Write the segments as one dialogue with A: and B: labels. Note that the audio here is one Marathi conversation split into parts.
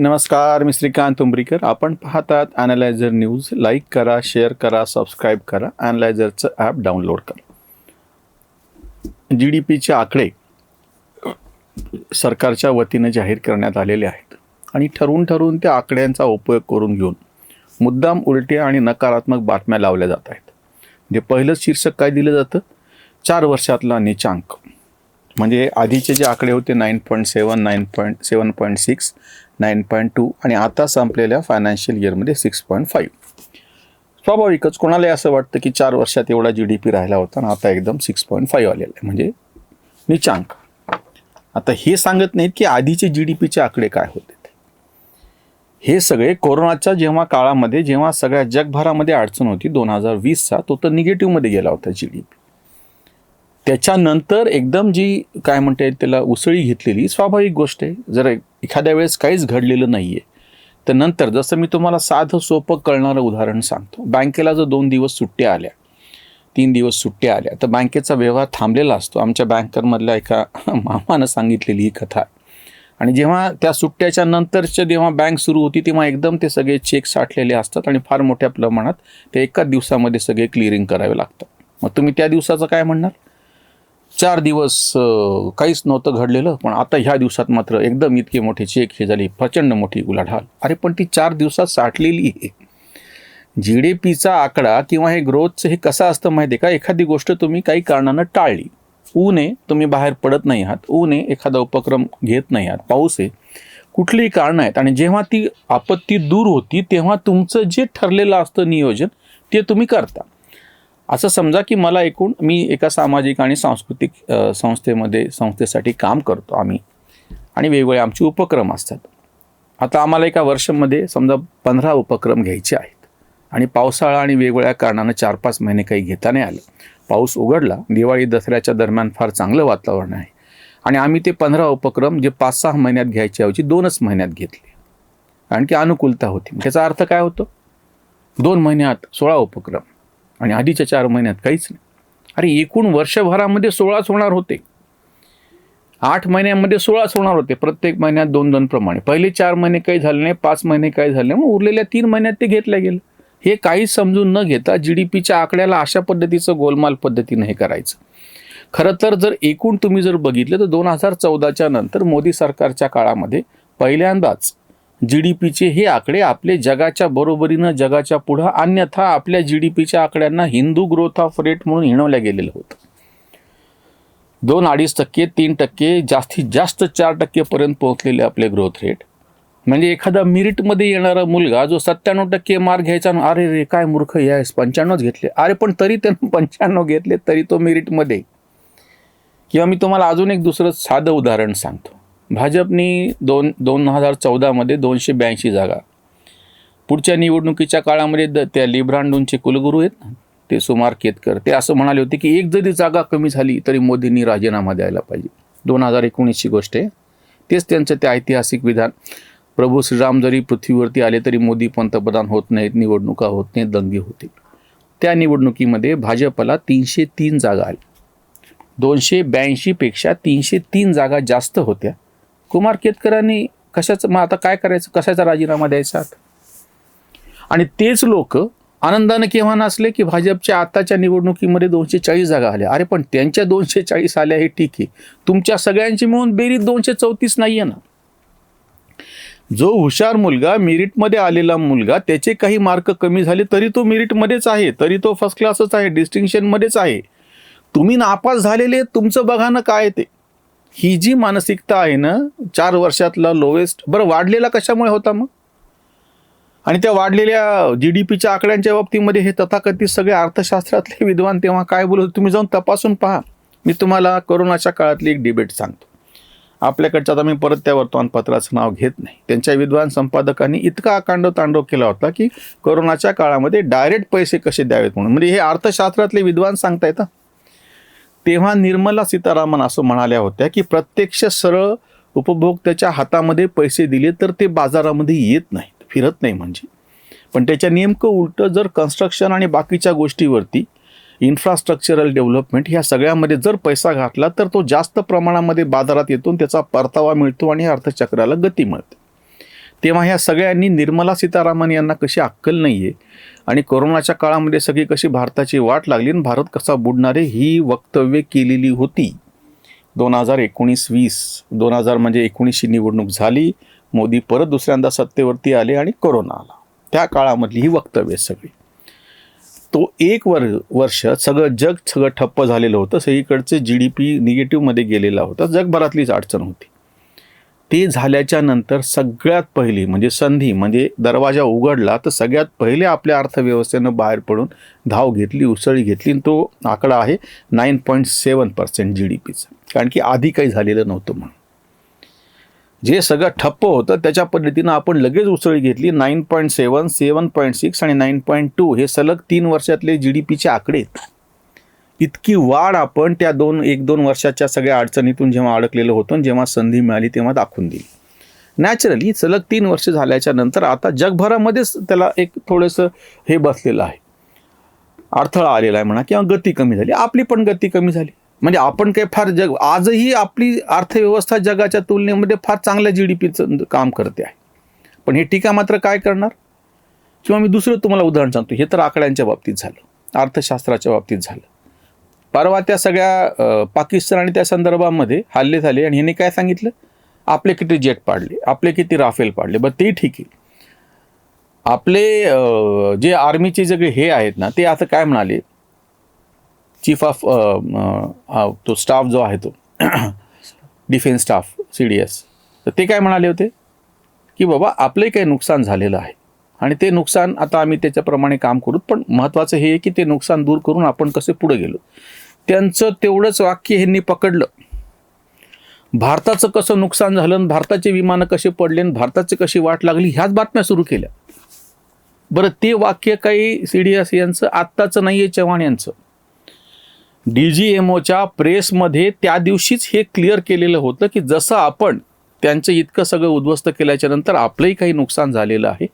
A: नमस्कार मी श्रीकांत उंबरीकर. आपण पाहतात ॲनालायझर न्यूज लाईक करा शेअर करा सबस्क्राईब करा. ॲनालायझरचं ॲप डाउनलोड करा. जी डी पीचे आकडे सरकारच्या वतीनं जाहीर करण्यात आलेले आहेत. आणि ठरवून ठरवून त्या आकड्यांचा उपयोग करून घेऊन मुद्दाम उलट्या आणि नकारात्मक बातम्या लावल्या जात आहेत. जे पहिलंच शीर्षक काय दिलं जातं? चार वर्षातला निचांक. म्हणजे आधीचे जे आकडे होते nine point seven nine point seven point six nine point two आणि आता संपलेल्या फायनान्शियल इयरमध्ये सिक्स पॉईंट फाईव्ह. स्वाभाविकच कोणालाही असं वाटतं की चार वर्षात एवढा जी डी पी राहिला होता आणि आता एकदम सिक्स पॉईंट फाईव्ह आलेला आहे. म्हणजे निचांक. आता हे सांगत नाहीत की आधीचे जी डी पीचे आकडे काय होते. हे सगळे कोरोनाच्या जेव्हा काळामध्ये जेव्हा सगळ्या जगभरामध्ये अडचण होती दोन हजार वीसचा तो तर निगेटिव्हमध्ये गेला होता जी डी पी त्याच्यानंतर एकदम जी काय म्हणता येईल त्याला उसळी घेतलेली स्वाभाविक गोष्ट आहे. जर एखाद्या वेळेस काहीच घडलेलं नाही आहे तर नंतर जसं मी तुम्हाला साधं सोपं कळणारं उदाहरण सांगतो. बँकेला जर दोन दिवस सुट्ट्या आल्या तीन दिवस सुट्ट्या आल्या तर बँकेचा व्यवहार थांबलेला असतो. आमच्या बँकरमधल्या एका मामानं सांगितलेली ही कथा. आहे आणि जेव्हा त्या सुट्ट्याच्या नंतरच्या जेव्हा बँक सुरू होती तेव्हा एकदम ते सगळे चेक साठलेले असतात आणि फार मोठ्या प्रमाणात ते एकाच दिवसामध्ये सगळे क्लिअरिंग करावे लागतात. मग तुम्ही त्या दिवसाचं काय म्हणणार? चार दिवस काहीच नव्हतं घडलेलं पण आता ह्या दिवसात मात्र एकदम इतके मोठे चेक हे झाली प्रचंड मोठी उलाढाल. अरे पण ती चार दिवसात साठलेली आहे. जी डी पीचा आकडा किंवा हे ग्रोथचं हे कसं असतं माहिती आहे का? एखादी गोष्ट तुम्ही काही कारणानं टाळली. ऊन आहे तुम्ही बाहेर पडत नाही आहात. ऊन आहे एखादा उपक्रम घेत नाही आहात. पाऊस आहे. कुठलीही कारणं आहेत आणि जेव्हा ती आपत्ती दूर होती तेव्हा तुमचं जे ठरलेलं असतं नियोजन ते तुम्ही करता. असं समजा की मला एकूण मी एका सामाजिक आणि सांस्कृतिक संस्थेमध्ये संस्थेसाठी काम करतो आम्ही. आणि वेगवेगळे आमचे उपक्रम असतात. आता आम्हाला एका वर्षामध्ये समजा पंधरा उपक्रम घ्यायचे आहेत. आणि पावसाळा आणि वेगवेगळ्या कारणानं चार पाच महिने काही घेता नाही आलं. पाऊस उघडला दिवाळी दसऱ्याच्या दरम्यान फार चांगलं वातावरण आहे. आणि आम्ही ते पंधरा उपक्रम जे पाच सहा महिन्यात घ्यायच्याऐवजी दोनच महिन्यात घेतले. कारण की अनुकूलता होती. त्याचा अर्थ काय होतो? दोन महिन्यात सोळा उपक्रम. आणि आधीच्या चार महिन्यात काहीच नाही. अरे एकूण वर्षभरामध्ये सोळाच होणार होते. आठ महिन्यामध्ये सोळाच होणार होते. प्रत्येक महिन्यात दोन दोन प्रमाणे. पहिले चार महिने काही झाले नाही पाच महिने काही झाले नाही. मग उरलेल्या तीन महिन्यात ते घेतलं गेलं. हे काहीच समजून न घेता जी डी पीच्या आकड्याला अशा पद्धतीचं गोलमाल पद्धतीनं हे करायचं. खरं तर जर एकूण तुम्ही जर बघितलं तर दोन हजार चौदाच्या नंतर मोदी सरकारच्या काळामध्ये पहिल्यांदाच जी डी पीचे हे आकडे आपले जगाच्या बरोबरीनं जगाच्या पुढं अन्यथा आपल्या जी डी पीच्या आकड्यांना हिंदू ग्रोथ ऑफ रेट म्हणून हिणवल्या गेलेलं होतं. दोन अडीच टक्के तीन टक्के जास्तीत जास्त चार टक्केपर्यंत पोहोचलेले आपले ग्रोथ रेट म्हणजे एखादा मिरिटमध्ये येणारा मुलगा जो सत्त्याण्णव टक्के मार्क घ्यायचा अरे रे काय मूर्ख यास पंच्याण्णवच घेतले. अरे पण तरी त्यानं पंच्याण्णव घेतले तरी तो मिरिटमध्ये. किंवा मी तुम्हाला अजून एक दुसरं साधं उदाहरण सांगतो. भाजपनी दोन दोन हजार चौदामध्ये दोनशे ब्याऐंशी जागा. पुढच्या निवडणुकीच्या काळामध्ये द त्या लिब्रांडूनचे कुलगुरू आहेत ते सुमार केतकर. ते असं म्हणाले होते की एक जरी जागा कमी झाली तरी मोदींनी राजीनामा द्यायला पाहिजे. दोन हजार एकोणीसची गोष्ट आहे. तेच त्यांचं ते ऐतिहासिक विधान. प्रभू श्रीराम जरी पृथ्वीवरती आले तरी मोदी पंतप्रधान होत नाहीत निवडणुका होत नाहीत दंगे होतील. त्या निवडणुकीमध्ये भाजपला तीनशे तीन जागा आल्या दोनशे ब्याऐंशीपेक्षा तीनशे तीन जागा जास्त होत्या. कुमार केतकरांनी कशाचं मग आता काय करायचं? कशाचा राजीनामा द्यायचा? आणि तेच लोक आनंदानं केव्हा नसले की भाजपच्या आताच्या निवडणुकीमध्ये दोनशे चाळीस जागा आल्या. अरे पण त्यांच्या दोनशे चाळीस आल्या हे ठीक आहे. तुमच्या सगळ्यांची मिळून बेरीज दोनशे चौतीस नाही आहे ना. जो हुशार मुलगा मेरिटमध्ये आलेला मुलगा त्याचे काही मार्क कमी झाले तरी तो मेरिटमध्येच आहे तरी तो फर्स्ट क्लासच आहे डिस्टिंक्शनमध्येच आहे. तुम्ही नापास झालेले तुमचं बघा ना काय ते? ही जी मानसिकता आहे ना चार वर्षातला लोवेस्ट बरं वाढलेला कशामुळे होता मग? आणि त्या वाढलेल्या जी डी पीच्या आकड्यांच्या बाबतीमध्ये हे तथाकथित सगळे अर्थशास्त्रातले विद्वान तेव्हा काय बोलत तुम्ही जाऊन तपासून पहा. मी तुम्हाला कोरोनाच्या काळातली एक डिबेट सांगतो. आपल्याकडच्या आता मी परत त्या वर्तमानपत्राचं नाव घेत नाही. त्यांच्या विद्वान संपादकांनी इतका आकांड तांडव केला होता की कोरोनाच्या काळामध्ये डायरेक्ट पैसे कसे द्यावेत म्हणून? म्हणजे हे अर्थशास्त्रातले विद्वान सांगतायत तेव्हा निर्मला सीतारामन असं म्हणाल्या होत्या की प्रत्यक्ष सरळ उपभोक्त्याच्या हातामध्ये पैसे दिले तर ते बाजारामध्ये येत नाहीत फिरत नाही म्हणजे. पण त्याच्या नेमकं उलटं जर कन्स्ट्रक्शन आणि बाकीच्या गोष्टीवरती इन्फ्रास्ट्रक्चरल डेव्हलपमेंट ह्या सगळ्यामध्ये जर पैसा घातला तर तो जास्त प्रमाणामध्ये बाजारात येतो त्याचा परतावा मिळतो आणि अर्थचक्राला गती मिळते. तेव्हा ह्या सगळ्यांनी निर्मला सीतारामन यांना कशी अक्कल नाही आहे आणि कोरोनाच्या काळामध्ये सगळी कशी भारताची वाट लागली आणि भारत कसा बुडणारे ही वक्तव्य केलेली होती. दोन हजार एकोणीस वीस दोन हजार म्हणजे एकोणीसची निवडणूक झाली मोदी परत दुसऱ्यांदा सत्तेवरती आले आणि कोरोना आला. त्या काळामधली ही वक्तव्य सगळी. तो एक वर वर्ष सगळं जग सगळं ठप्प झालेलं होतं. सगळीकडचे जी डी पी निगेटिव्हमध्ये गेलेला होता. जगभरातलीच अडचण होती. ते झाल्याच्यानंतर सगळ्यात पहिली म्हणजे संधी म्हणजे दरवाजा उघडला तर सगळ्यात पहिले आपल्या अर्थव्यवस्थेनं बाहेर पडून धाव घेतली उसळी घेतली आणि तो आकडा आहे nine point seven percent G D पीचा. कारण की आधी काही झालेलं नव्हतं म्हणून. जे सगळं ठप्प होतं त्याच्या पद्धतीनं आपण लगेच उसळी घेतली nine point seven seven point six आणि नाईन पॉईंट टू. हे सलग तीन वर्षातले जी डी पीचे आकडे आहेत. इतकी वाढ आपण त्या दोन एक दोन वर्षाच्या सगळ्या अडचणीतून जेव्हा अडकलेलं होतं जेव्हा संधी मिळाली तेव्हा दाखवून दिली. नॅचरली सलग तीन वर्ष झाल्याच्यानंतर आता जगभरामध्येच त्याला एक थोडंसं हे बसलेलं आहे. अडथळा आलेला आहे म्हणा किंवा गती कमी झाली. आपली पण गती कमी झाली. म्हणजे आपण काही फार जग आजही आपली अर्थव्यवस्था जगाच्या तुलनेमध्ये फार चांगल्या जी डी पीचं काम करते आहे. पण हे टीका मात्र काय करणार? किंवा मी दुसरं तुम्हाला उदाहरण सांगतो. हे तर आकड्यांच्या बाबतीत झालं. अर्थशास्त्राच्या बाबतीत झालं. परवा त्या सगळ्या पाकिस्तान आणि त्या संदर्भामध्ये हल्ले झाले आणि ह्यांनी काय सांगितलं? आपले किती जेट पाडले आपले किती राफेल पाडले बरं ते ठीक आहे. आपले जे आर्मीचे जे हे आहेत ना ते आता काय म्हणाले? चीफ ऑफ तो स्टाफ जो आहे तो defence staff C D S तर ते काय म्हणाले होते? की बाबा आपले काही नुकसान झालेलं आहे. आणि ते नुकसान आता आम्ही त्याच्याप्रमाणे काम करू पण महत्त्वाचं हे आहे की ते नुकसान दूर करून आपण कसे पुढे गेलो? त्यांचं तेवढंच वाक्य ह्यांनी पकडलं. भारताचं कसं नुकसान झालं आणि भारताचे विमानं कसे पडले आणि भारताची कशी वाट लागली ह्याच बातम्या सुरू केल्या. बरं ते वाक्य काही सी डी एस यांचं आत्ताचं नाही आहे चव्हाण यांचं. डी जी एम ओच्या प्रेसमध्ये त्या दिवशीच हे क्लिअर केलेलं होतं की जसं आपण त्यांचं इतकं सगळं उद्ध्वस्त केल्याच्यानंतर आपलंही काही नुकसान झालेलं आहे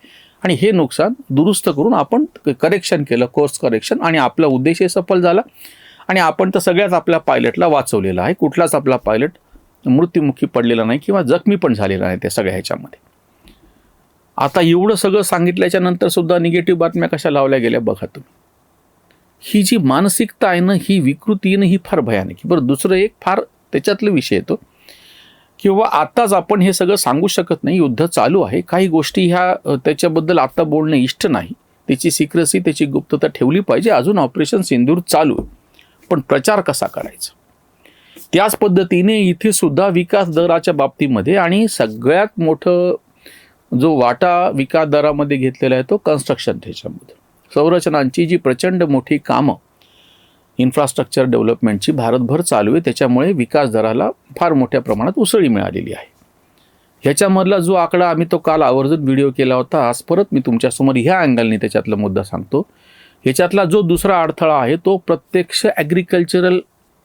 A: आणि हे नुकसान दुरुस्त करून आपण करेक्शन केलं कोर्स करेक्शन आणि आपला उद्देशही सफल झाला. आणि आपण तर सगळ्याच आपल्या पायलटला वाचवलेलं आहे. कुठलाच आपला पायलट मृत्युमुखी पडलेला नाही किंवा जखमी पण झालेला नाही त्या सगळ्या ह्याच्यामध्ये. आता एवढं सगळं सांगितल्याच्या नंतर सुद्धा निगेटिव्ह बातम्या कशा लावल्या गेल्या बघा तुम्ही. ही जी मानसिकता आहे ना ही विकृती आहे ना ही फार भयानक बरं दुसरं एक फार त्याच्यातलं विषय येतो. किंवा आताच आपण हे सगळं सांगू शकत नाही. युद्ध चालू आहे. काही गोष्टी ह्या त्याच्याबद्दल आता बोलणं इष्ट नाही. त्याची सिक्रेसी त्याची गुप्तता ठेवली पाहिजे. अजून ऑपरेशन सिंदूर चालू आहे. पण प्रचार कसा करायचा? त्याच पद्धतीने इथे सुद्धा विकास दराच्या बाबतीमध्ये आणि सगळ्यात मोठं जो वाटा विकास दरामध्ये घेतलेला आहे तो कन्स्ट्रक्शन त्याच्यामध्ये. संरचनांची जी प्रचंड मोठी कामं इन्फ्रास्ट्रक्चर डेव्हलपमेंटची भारतभर चालू आहे त्याच्यामुळे विकास दराला फार मोठ्या प्रमाणात उसळी मिळालेली आहे. ह्याच्यामधला जो आकडा आम्ही तो काल आवर्जून व्हिडिओ केला होता. आज परत मी तुमच्यासमोर ह्या अँगलने त्याच्यातला मुद्दा सांगतो. ह्याच्यातला जो दुसरा अडथळा आहे तो प्रत्यक्ष ॲग्रिकल्चरल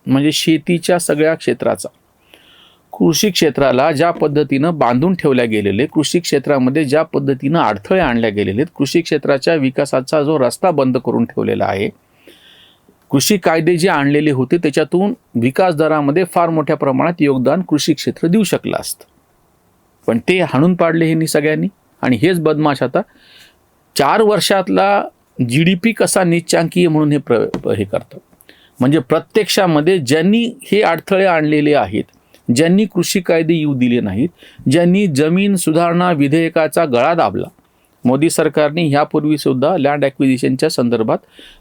A: म्हणजे शेतीच्या सगळ्या क्षेत्राचा. कृषी क्षेत्राला ज्या पद्धतीनं बांधून ठेवल्या गेलेले कृषी क्षेत्रामध्ये ज्या पद्धतीनं अडथळे आणल्या गेलेले आहेत, कृषी क्षेत्राच्या विकासाचा जो रस्ता बंद करून ठेवलेला आहे कृषी कायदे जे आणलेले होते त्याच्यातून विकास दरामध्ये फार मोठ्या प्रमाणात योगदान कृषी क्षेत्र देऊ शकलं असतं. पण ते हाणून पाडले हे सगळ्यांनी. आणि हेच बदमाश आता चार वर्षातला जी डी पी कसा निच्चांकीय म्हणून हे प्र हे करतं. म्हणजे प्रत्यक्षामध्ये ज्यांनी हे अडथळे आणलेले आहेत ज्यांनी कृषी कायदे येऊ दिले नाहीत ज्यांनी जमीन सुधारणा विधेयकाचा गळा दाबला मोदी सरकारने ह्यापूर्वी सुद्धा लँड ॲक्विजिशनच्या संदर्भात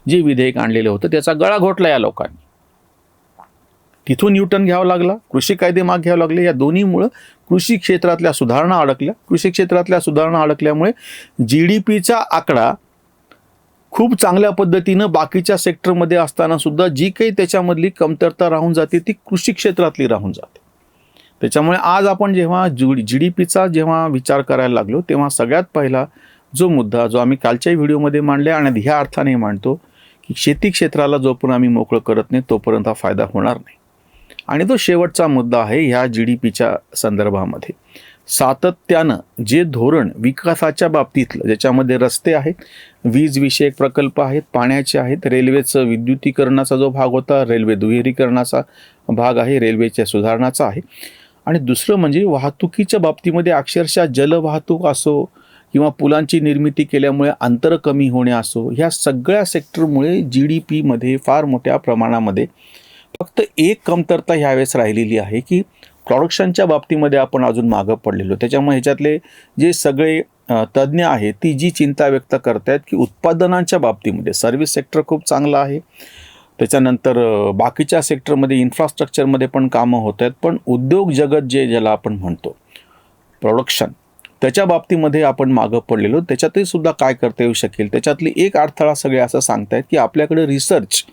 A: जे विधेयक आणलेलं होतं त्याचा गळा घोटला या लोकांनी. तिथून न्यूटन घ्यावा लागला कृषी कायदे माग घ्यावं लागले या दोन्हीमुळं कृषी क्षेत्रातल्या सुधारणा अडकल्या. कृषी क्षेत्रातल्या सुधारणा अडकल्यामुळे जी डी पीचा आकडा खूप चांगल्या पद्धतीनं बाकीच्या सेक्टरमध्ये असताना सुद्धा जी काही त्याच्यामधली कमतरता राहून जाते ती कृषी क्षेत्रातली राहून जाते. त्याच्यामुळे आज आपण जेव्हा जी डी पीचा जेव्हा विचार करायला लागलो तेव्हा सगळ्यात पहिला जो मुद्दा जो आम्ही कालच्याही व्हिडिओमध्ये मांडला आणि ह्या अर्थाने मांडतो की शेती क्षेत्राला जोपर्यंत आम्ही मोकळं करत नाही तोपर्यंत हा फायदा होणार नाही. आणि तो शेवटचा मुद्दा आहे ह्या जी डी पीच्या संदर्भामध्ये. सातत्यानं जे धोरण विकासाच्या बाबतीतलं ज्याच्यामध्ये रस्ते आहेत वीज विषयक प्रकल्प आहेत पाण्याचे आहेत रेल्वेचं विद्युतीकरणाचा जो भाग होता रेल्वे दुहेरीकरणाचा भाग आहे रेल्वेच्या सुधारणाचा आहे. आणि दुसरं म्हणजे वाहतुकीच्या बाबतीमध्ये अक्षरशः जलवाहतूक असो किंवा पुलांची निर्मिती केल्यामुळे अंतर कमी होणे असो ह्या सगळ्या सेक्टरमुळे जी डी पीमध्ये फार मोठ्या प्रमाणामध्ये फक्त एक कमतरता ह्यावेळेस राहिलेली आहे की प्रॉडक्शनच्या बाबतीमध्ये आपण अजून मागं पडलेलो. त्याच्यामुळे ह्याच्यातले जे सगळे तज्ज्ञ आहेत ती जी चिंता व्यक्त करतायत की उत्पादनांच्या बाबतीमध्ये सर्व्हिस सेक्टर खूप चांगलं आहे. त्याच्यानंतर बाकीच्या सेक्टरमध्ये इन्फ्रास्ट्रक्चरमध्ये पण कामं होत आहेत पण उद्योग जगत जे ज्याला आपण म्हणतो प्रोडक्शन त्याच्या बाबतीमध्ये आपण मागं पडलेलो. त्याच्यातही सुद्धा काय करता येऊ शकेल? त्याच्यातली एक अडथळा सगळे असं सांगतायत की आपल्याकडे रिसर्च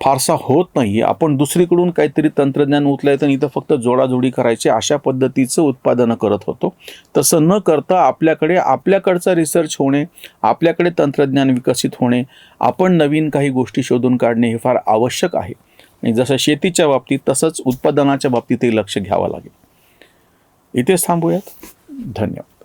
A: फारसा होत नाही आपण दुसरीकडून काहीतरी तंत्रज्ञान उचलायचं आणि इथं फक्त जोडाजोडी करायची अशा पद्धतीचं उत्पादनं करत होतो. तसं न करता आपल्याकडे आपल्याकडचा रिसर्च होणे आपल्याकडे तंत्रज्ञान विकसित होणे आपण नवीन काही गोष्टी शोधून काढणे हे फार आवश्यक आहे. आणि जसं शेतीच्या बाबतीत तसंच उत्पादनाच्या बाबतीतही लक्ष घ्यावं लागेल. इथेच थांबूयात. धन्यवाद.